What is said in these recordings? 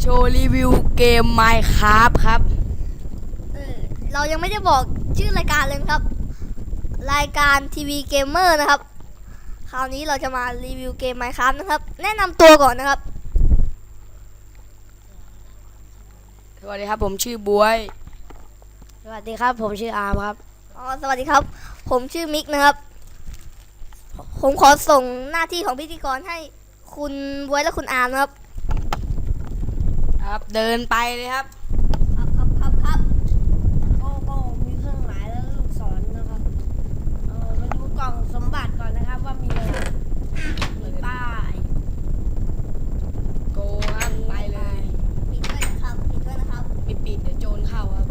โชว์รีวิวเกม Minecraft ครับ เออเรายังไม่ได้บอกชื่อรายการเลยนะครับ รายการทีวีเกมเมอร์นะครับ คราวนี้เราจะมารีวิวเกม Minecraft นะครับ แนะนำตัวก่อนนะครับ สวัสดีครับผมชื่อบวย สวัสดีครับ ผมชื่ออาร์มครับ อ๋อ สวัสดีครับ ผมชื่อมิกนะครับ ผมขอส่งหน้าที่ของพิธีกรให้คุณบวยและคุณอาร์มนะครับ ครับเดินไปเลยครับ ครับครับครับครับโอ้โหมีเครื่องหมายและลูกศรนะครับเออมาดูกล่องสมบัติก่อนนะครับว่ามีอะไรมีป้ายโกครับไปเลย ปิดด้วยนะครับ ปิดด้วยนะครับ ปิดปิดๆเดี๋ยวโจรเข้าครับ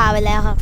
าไปแล้วครับ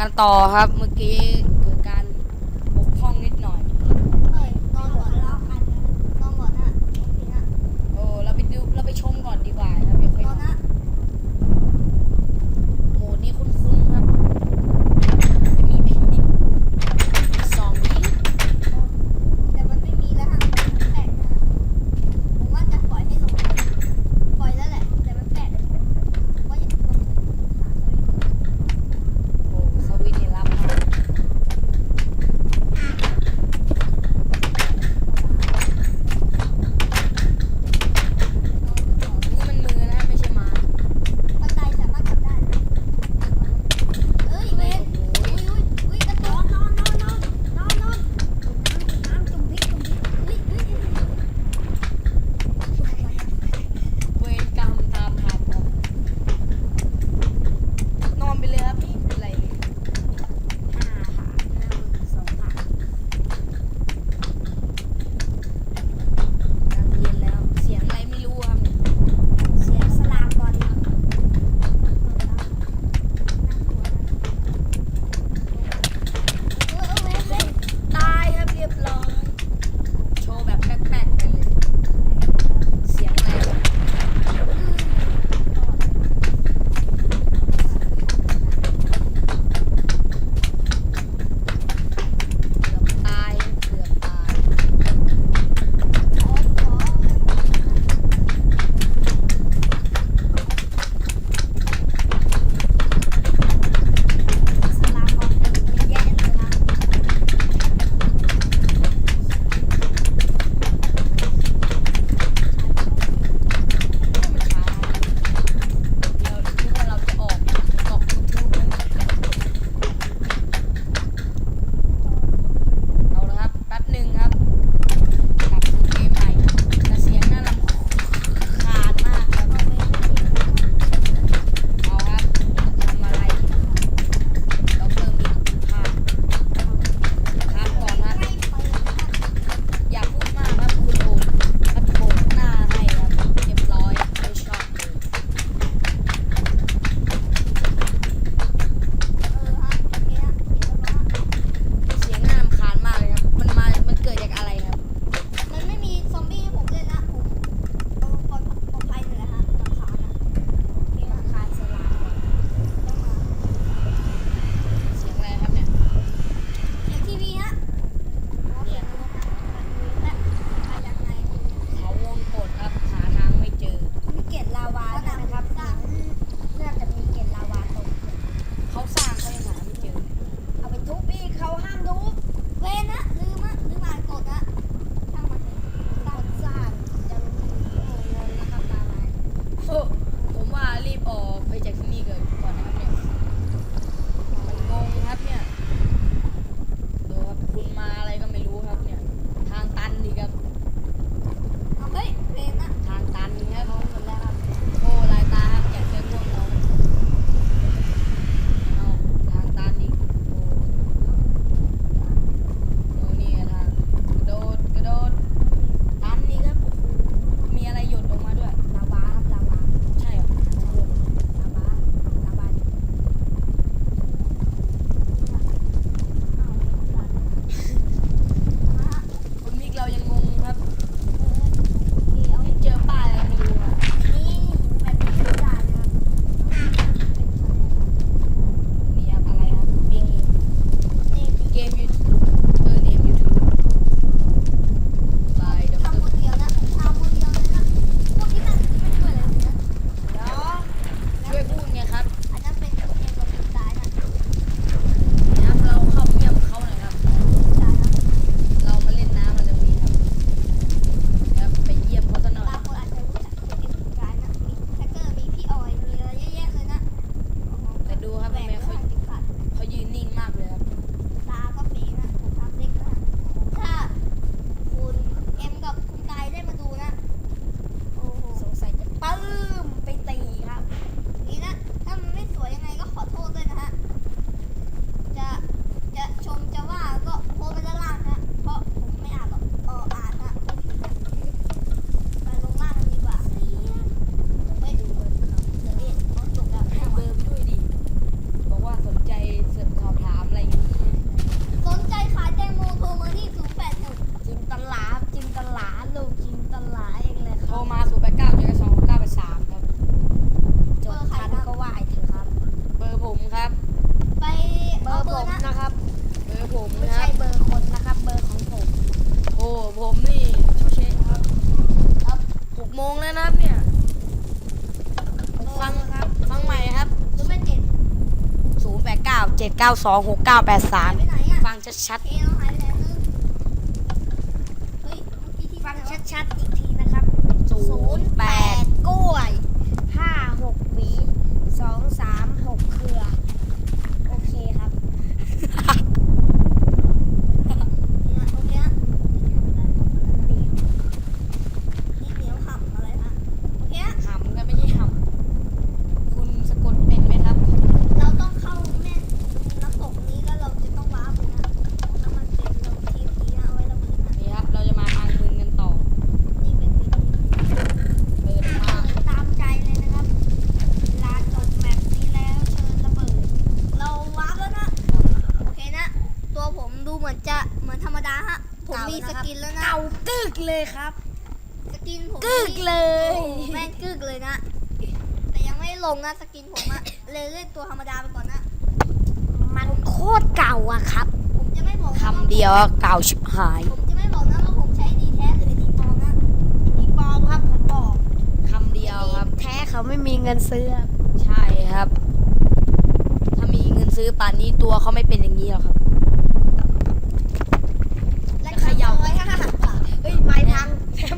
กันต่อครับ เมื่อกี้ เก้าสองหกเก้าแปดสามฟังชัดๆฟังชัดๆอีกทีนะครับศูนย์แปดกล้วย ว่าครับคำเดียวกล่าวชิบหายผมจะไม่บอกนะว่าผมใช้ดีแท้หรือดีปลอมนะดีปลอมครับผมบอกคำเดียวครับ แท้เขาไม่มีเงินซื้อใช่ครับ ถ้ามีเงินซื้อป่านนี้ตัวเขาไม่เป็นอย่างนี้หรอกครับ และเขย่ร้อยห้บเฮ้ยไม้พังแถม